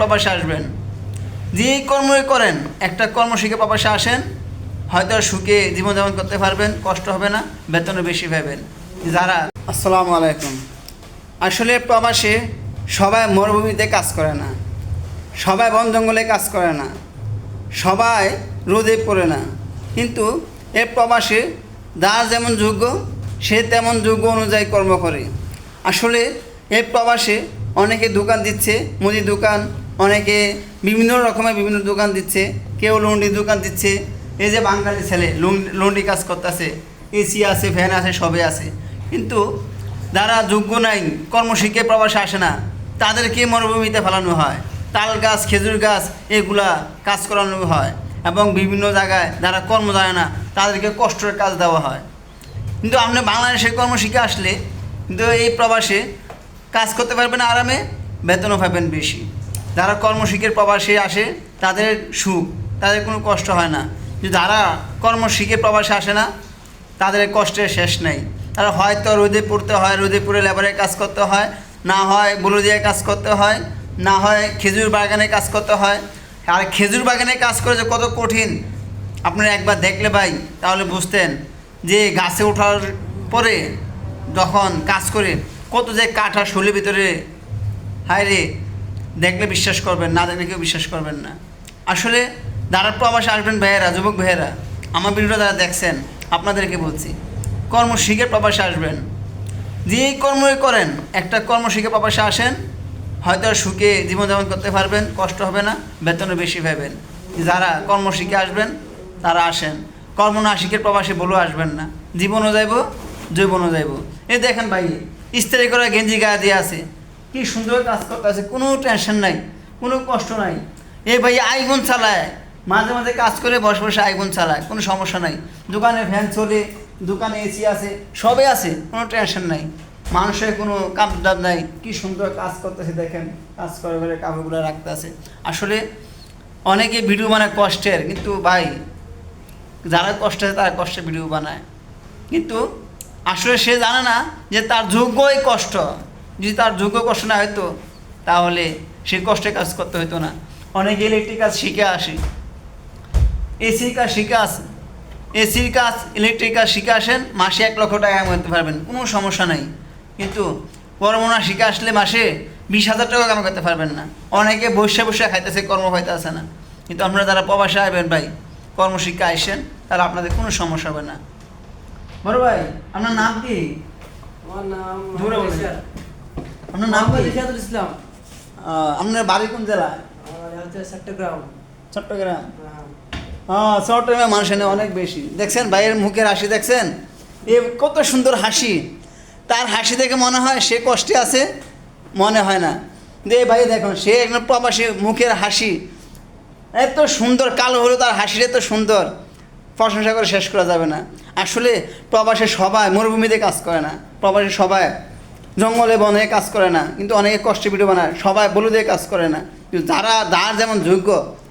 প্রবাসে আসবেন। যেই কর্মই করেন, একটা কর্ম শিখে প্রবাসে আসেন, হয়তো সুখে জীবনযাপন করতে পারবেন, কষ্ট হবে না, বেতনও বেশি পাবেন। যারা আসসালামু আলাইকুম। আসলে প্রবাসে সবাই মরুভূমিতে কাজ করে না। সবাই বন জঙ্গলে কাজ করে না। সবাই রোদে পড়ে না। কিন্তু এ প্রবাসে যার যেমন যোগ্য, সে তেমন যোগ্য অনুযায়ী কর্ম করে। আসলে এ প্রবাসে অনেকে দোকান দিচ্ছে, মুদি দোকান অনেকে বিভিন্ন রকমের বিভিন্ন দোকান দিচ্ছে, কেউ লন্ডি দোকান দিচ্ছে। এই যে বাঙালি ছেলে লুন- লন্ডি কাজ করতেছে, এসি আছে, ফ্যান আছে, সবে আছে। কিন্তু যারা যোগ্য নাই কর্মশিক্ষে প্রবাসে আসে না, তাদেরকে মরুভূমিতে ফেলানো হয়। তাল গাছ, খেজুর গাছ, এগুলা কাজ করানো হয়। এবং বিভিন্ন জায়গায় যারা কর্ম জানে না, তাদেরকে কষ্টের কাজ দেওয়া হয়। কিন্তু আপনি বাংলাদেশে কর্মশিক্ষা আসলে, কিন্তু এই প্রবাসে কাজ করতে পারবেন আরামে, বেতনও পাবেন বেশি। যারা কর্মশিক্ষের প্রবাসে আসে, তাদের সুখ, তাদের কোনো কষ্ট হয় না। যারা কর্মশিক্ষে প্রবাসে আসে না, তাদের কষ্টের শেষ নেই। তারা হয়তো রোদে পড়তে হয়, রোদে পড়ে লেবারের কাজ করতে হয়, না হয় বলদিয়া কাজ করতে হয়, না হয় খেজুর বাগানে কাজ করতে হয়। আর খেজুর বাগানে কাজ করে যে কত কঠিন, আপনারা একবার দেখলে ভাই, তাহলে বুঝতেন যে গাছে ওঠার পরে যখন কাজ করে, কত যে কাঠা শরীরের ভিতরে, হায় রে দেখলে বিশ্বাস করবেন, না দেখলে কেউ বিশ্বাস করবেন না। আসলে যারা প্রবাসে আসবেন ভাইয়েরা, যুবক ভাইয়েরা, আমার ভিডিওটা যারা দেখছেন, আপনাদেরকে বলছি কর্ম শিখে প্রবাসে আসবেন। যেই কর্মই করেন, একটা কর্ম শিখে প্রবাসে আসেন, হয়তো সুখে জীবনযাপন করতে পারবেন, কষ্ট হবে না, বেতনও বেশি পাবেন। যারা কর্ম শিখে আসবেন, তারা আসেন। কর্ম না শিখে প্রবাসে বলেও আসবেন না। জীবনও যাইব জৈবনও যাইব। এই দেখেন ভাই ইস্ত্রি করা গেঞ্জি গায়ে দিয়ে আছে। কি সুন্দর কাজ করতে আছে কোনো টেনশন নাই, কোনো কষ্ট নাই। এ ভাই আইগুন চালায়, মাঝে মাঝে কাজ করে বসে বসে আইগুন চালায়, কোনো সমস্যা নাই। দোকানে ফ্যান চলে, দোকানে এসি আছে, সবই আছে, কোনো টেনশন নাই। মানুষের কোনো কাপ দাব নাই, কি সুন্দর কাজ করতেছে, দেখেন, কাজ করে করে কাপড়গুলো রাখতে আছে আসলে অনেকে ভিডিও বানায় কষ্টের, কিন্তু ভাই, যারা কষ্ট আছে তারা কষ্টে ভিডিও বানায়। কিন্তু আসলে সে জানে না যে তার যোগ্যই কষ্ট। যদি তার যোগ্য কষ্ট না হতো তাহলে সে কষ্টে কাজ করতে হতো না। অনেকে ইলেকট্রিক কাজ শিখে আসে। এসির কাজ শিখে আসে এসির কাজ ইলেকট্রিক কাজ শিখে আসেন মাসে এক লক্ষ টাকা কামাতে পারবেন কোনো সমস্যা নাই। কিন্তু কর্মনা শিখে আসলে মাসে বিশ হাজার টাকা কামাই করতে পারবেন না। অনেকে বসে বসে খাইতেছে কর্ম পাইতে আসে না। কিন্তু আপনারা যারা প্রবাসে আসবেন ভাই কর্মশিক্ষা আসেন তাহলে আপনাদের কোনো সমস্যা হবে না। বড় ভাই আপনার নাম কি? আমার নাম। আপনার নাম কি? রিশাদুল ইসলাম। আপনার বাড়ি কোন হচ্ছে চট্টগ্রাম। চট্টগ্রাম। হ্যাঁ। চট্টগ্রামে মানুষ এনে অনেক বেশি। দেখছেন ভাইয়ের মুখের হাসি দেখছেন? এ কত সুন্দর হাসি। তার হাসি দেখে মনে হয় সে কষ্টে আছে মনে হয় না। দে ভাই দেখুন সে একজন প্রবাসী মুখের হাসি। এত সুন্দর কালো হলো তার হাসির এত সুন্দর। প্রশংসা করে শেষ করা যাবে না। আসলে প্রবাসে সবাই মরুভূমিতে কাজ করে না। প্রবাসে সবাই জঙ্গলে বনে কাজ করে না, কিন্তু অনেকে কষ্টে ভিডিও বানায়, সবাই বলুদে কাজ করে না। কিন্তু যারা, যার যেমন যোগ্য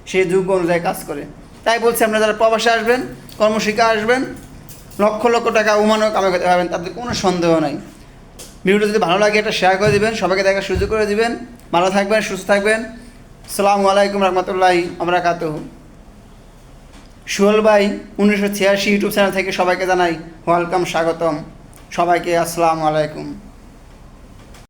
সেই যোগ্য অনুযায়ী কাজ করে। তাই বলছি আপনারা যারা প্রবাসে আসবেন কর্মশিক্ষা আসবেন, লক্ষ লক্ষ টাকা উমানও কামাই করতে পারবেন, তাদের কোনো সন্দেহ নাই। ভিডিওটা যদি ভালো লাগে এটা শেয়ার করে দিবেন, সবাইকে দেখার সুযোগ করে দিবেন। ভালো থাকবেন, সুস্থ থাকবেন। সালামু আলাইকুম রহমতুল্লাহি আমরা কাত সুহল ভাই, উনিশশো ছিয়াশি ইউটিউব চ্যানেল থেকে সবাইকে জানাই, ওয়েলকাম, স্বাগতম। সবাইকে আসসালামু আলাইকুম।